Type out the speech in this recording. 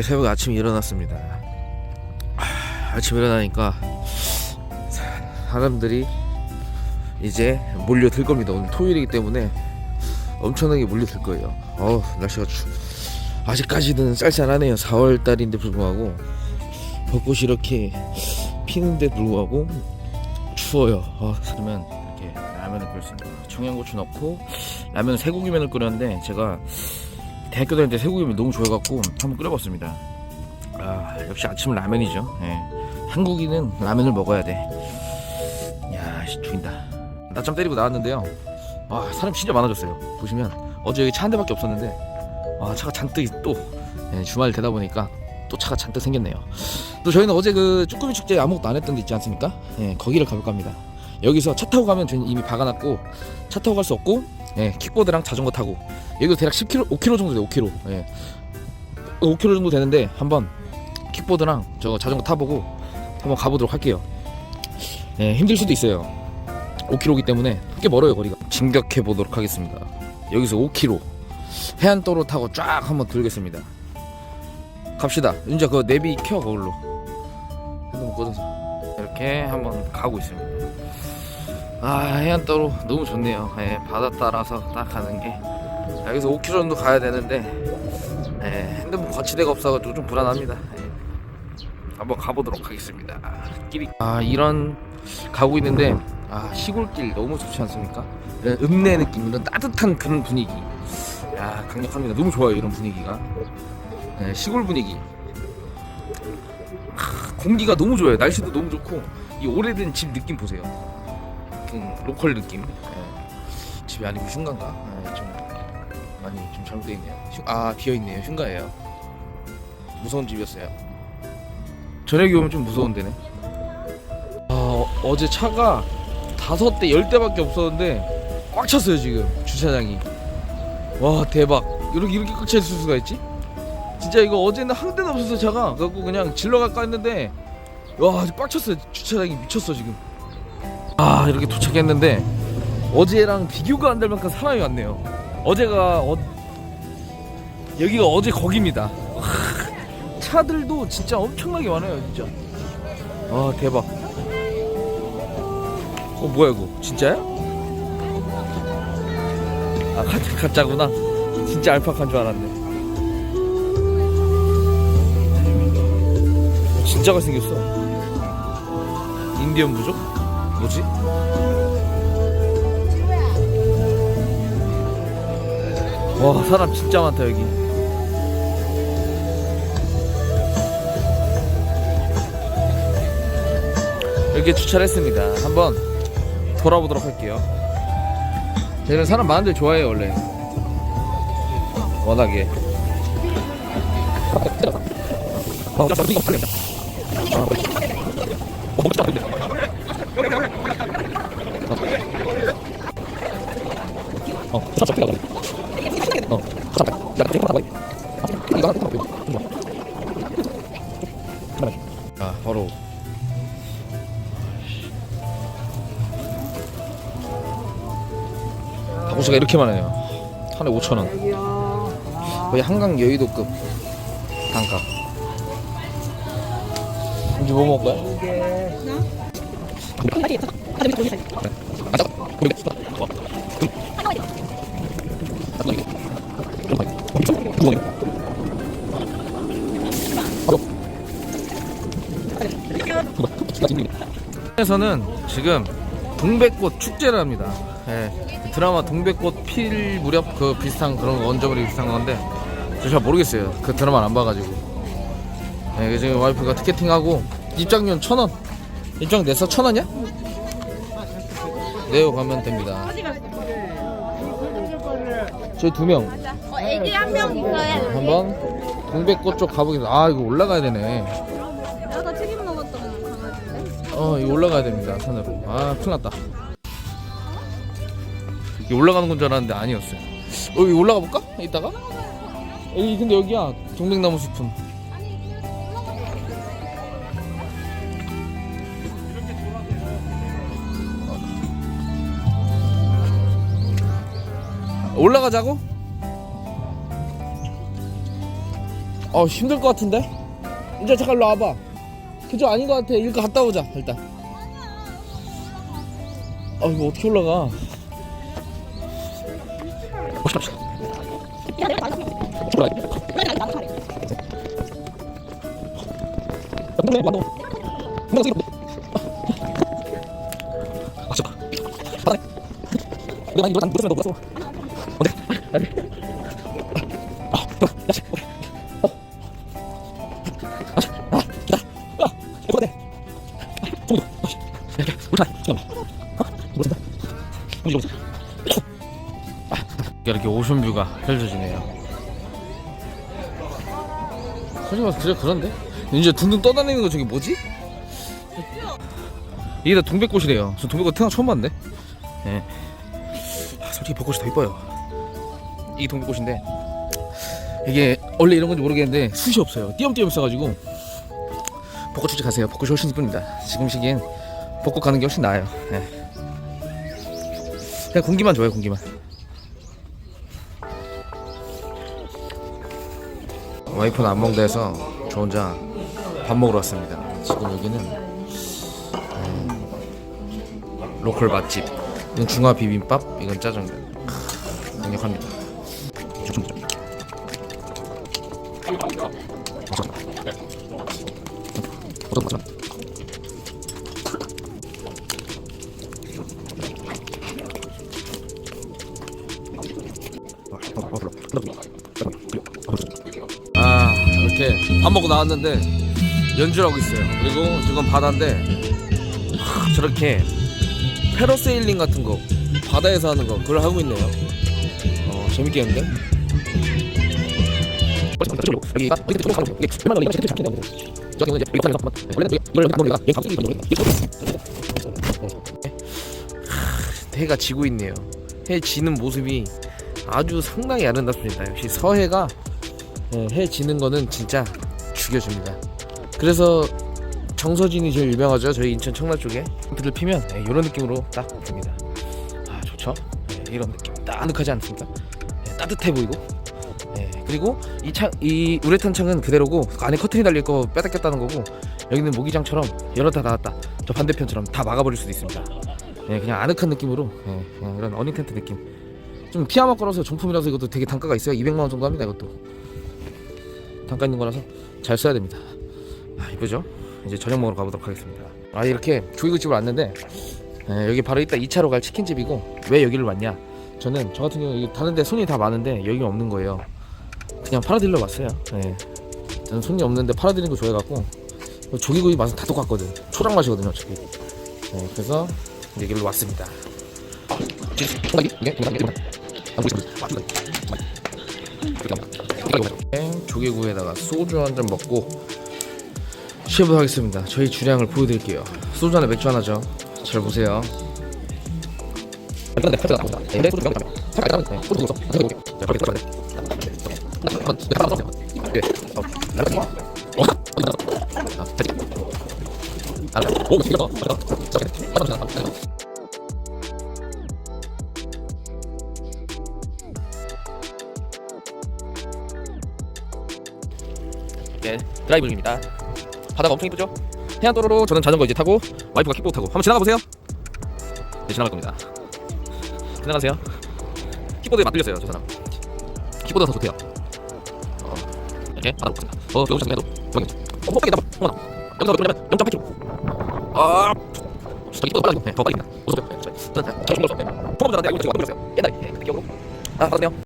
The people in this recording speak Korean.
새벽 아침에 일어났습니다. 아, 아침에 일어나니까 사람들이 이제 몰려들 겁니다. 오늘 토요일이기 때문에 엄청나게 몰려들 거예요. 어우 날씨가 추... 아직까지는 쌀쌀하네요. 4월 달인데 불구하고 벚꽃이 이렇게 피는데 불구하고 추워요. 어, 그러면 이렇게 라면을 거예요. 청양고추 넣고 라면 쇠고기면을 끓였는데 제가 대학교 다닐 때 쇠고기면 너무 좋아해갖고 한번 끓여봤습니다. 아 역시 아침은 라면이죠. 예. 한국인은 라면을 먹어야 돼. 야, 씨, 죽인다. 낮잠 때리고 나왔는데요. 와, 사람 진짜 많아졌어요. 보시면 어제 여기 차 한 대밖에 없었는데, 와, 차가 잔뜩 또 예, 주말 되다 보니까 또 차가 잔뜩 생겼네요. 또 저희는 어제 그 쭈꾸미 축제 아무것도 안 했던 데 있지 않습니까? 예, 거기를 가볼까 합니다. 여기서 차 타고 가면 이미 박아놨고 차 타고 갈 수 없고 예, 킥보드랑 자전거 타고 여기도 대략 10km, 5km 정도 돼요. 5km. 예. 5km 정도 되는데 한번 킥보드랑 저 자전거 타보고 한번 가보도록 할게요. 예, 힘들 수도 있어요. 5km이기 때문에 꽤 멀어요 거리가. 진격해 보도록 하겠습니다. 여기서 5km 해안도로 타고 쫙 한번 돌겠습니다. 갑시다. 윤자 그 내비 켜 거울로. 핸드폰 꺼져서 이렇게 한번 가고 있습니다. 아 해안도로 너무 좋네요. 예, 바다 따라서 딱 가는 게 여기서 5km 정도 가야 되는데 예, 핸드폰 거치대가 없어가지고 좀 불안합니다. 예. 한번 가보도록 하겠습니다. 길이 아 이런 가고 있는데 아 시골길 너무 좋지 않습니까? 이런 읍내 느낌, 이런 따뜻한 그런 분위기. 야 강력합니다. 너무 좋아요 이런 분위기가. 네, 시골 분위기. 하, 공기가 너무 좋아요. 날씨도 너무 좋고 이 오래된 집 느낌 보세요. 좀 로컬 느낌. 네. 집이 아니고 흉가인가? 네, 좀 많이 좀 잘못되어 있네요. 흉- 아 비어 있네요. 흉가예요. 무서운 집이었어요. 저녁에 오면 좀 무서운 데네. 아, 어, 어제 차가 다섯 대, 열 대밖에 없었는데 꽉 찼어요 지금 주차장이. 와 대박. 이렇게 이렇게 꽉 차 있을 수가 있지? 진짜 이거 어제는 한 대도 없었어 차가. 그래갖고 그냥 질러 갈까 했는데 와 꽉 찼어요 주차장이 미쳤어 지금. 아 이렇게 도착했는데 어제랑 비교가 안 될 만큼 사람이 많네요. 어제가 어... 여기가 어제 거기입니다. 차들도 진짜 엄청나게 많아요 진짜 아 대박 어 뭐야 이거 진짜야? 아 가짜, 가짜구나 진짜 알파카인 줄 알았네 진짜가 생겼어 인디언 부족? 뭐지? 와 사람 진짜 많다 여기 이렇게 주차를 했습니다. 한번 돌아보도록 할게요. 저는 사람 많은 데 좋아해요, 원래. 워낙에. 아, 바로. 바구스가 이렇게 많아요. 하나에 5천 원. 거의 한강 여의도급 단가. 이제 뭐 먹을 거야? 에서는 지금 동백꽃 축제를 합니다. 예, 드라마 동백꽃 필 무렵 그 비슷한 그런 원점이 비슷한 건데 저 잘 모르겠어요. 그 드라마를 안 봐가지고. 예, 그래서 지금 와이프가 티켓팅하고 입장료 천 원. 입장 내서 천 원이야? 내요 가면 됩니다. 저희 두 명. 어, 애기 한 명 있어요. 한번 동백꽃 쪽 가보겠습니다. 아 이거 올라가야 되네. 내가 튀김 먹었던 강아지인데. 어 이거 올라가야 됩니다 산으로 아 큰일 났다 이게 올라가는 건 줄 알았는데 아니었어요 어 여기 올라가 볼까? 이따가? 여기 근데 여기야 동백나무 숲은 올라가자고? 어 힘들 것 같은데? 이제 잠깐 일로 와봐. 그쪽 아닌 것 같아. 이거 갔다 오자 일단. 아 이거 어떻게 올라가? 이렇게 펼쳐지네요. 솔직히 말해서 그래 그런데? 이제 둥둥 떠다니는 거 저기 뭐지? 이게 다 동백꽃이래요. 저 동백꽃 태어나 처음 봤는데 예. 아, 솔직히 벚꽃이 더 이뻐요. 이게 동백꽃인데. 이게 원래 이런 건지 모르겠는데 숱이 없어요. 띄엄띄엄 있어가지고. 벚꽃 축제 가세요. 벚꽃이 훨씬 이쁩니다. 지금 시기엔 벚꽃 가는 게 훨씬 나아요. 예. 그냥 공기만 좋아요 공기만 와이프는 안 먹는다 해서 저 혼자 밥 먹으러 왔습니다. 지금 여기는 음, 로컬 맛집. 이건 중화 비빔밥? 이건 짜장면. 크, 강력합니다 밥 먹고 나왔는데 연주를 하고 있어요. 그리고 지금 바다인데 하, 저렇게 패러세일링 같은 거 바다에서 하는 거 그걸 하고 있네요. 어 재밌겠는데? 해가 지고 있네요. 해 지는 모습이 아주 상당히 아름답습니다. 역시 서해가 예, 해 지는 거는 진짜 죽여줍니다. 그래서 정서진이 제일 유명하죠. 저희 인천 청라 쪽에 들을 피면 예, 이런 느낌으로 딱 됩니다. 아 좋죠. 예, 이런 느낌 따뜻하지 않습니까? 예, 따뜻해 보이고. 예, 그리고 이 창, 이 우레탄 창은 그대로고 안에 커튼이 달릴 거 빼다 꼈다는 거고 여기는 모기장처럼 열었다 닫았다 저 반대편처럼 다 막아버릴 수도 있습니다. 예, 그냥 아늑한 느낌으로 예, 그냥 이런 어닝 텐트 느낌. 좀 피아마 걸어서 정품이라서 이것도 되게 단가가 있어요. 200만 원 정도 합니다. 이것도. 단가 있는 거라서 잘 써야 됩니다. 아 이쁘죠? 이제 저녁 먹으러 가보도록 하겠습니다. 아 이렇게 조이구집을 왔는데 에, 여기 바로 이따 2차로 갈 치킨집이고 왜 여기를 왔냐? 저는 저 같은 경우 다른데 손이 다 많은데 여기는 없는 거예요. 그냥 팔아들러 왔어요. 예. 저는 손이 없는데 팔아드리는 거 좋아해갖고 조기구이 맛은 다 똑같거든. 초장 맛이거든요, 어차피. 예, 그래서 여기로 왔습니다. 조개구이에다가 소주 한 잔 먹고 시해보도록 하겠습니다. 저희 주량을 보여드릴게요. 소주 하나 맥주 하나죠. 잘 보세요. 네, 드라이브 중입니다. 바다가 엄청 이쁘죠? 해안도로로 저는 자전거 이제 타고 와이프가 킥보드 타고 한번 지나가 보세요. 네, 지나갈 겁니다. 지나가세요. 킥보드에 맞들렸어요, 저 사람. 킥보드가 더 좋대요. 어, 이렇게 바다로 갔습니다. 어, 여기 잠깐만도. 잠깐만. 어, 빡이다. 어머나. 여기서 돌리면 0.8km. 아, 저 킥보드 빨리. 네, 더 빨리. 무섭게. 네, 저는. 통화보다 내가 이거 지금 맞들렸어요. 옛날에 네, 그 기억으로. 아, 받았네요.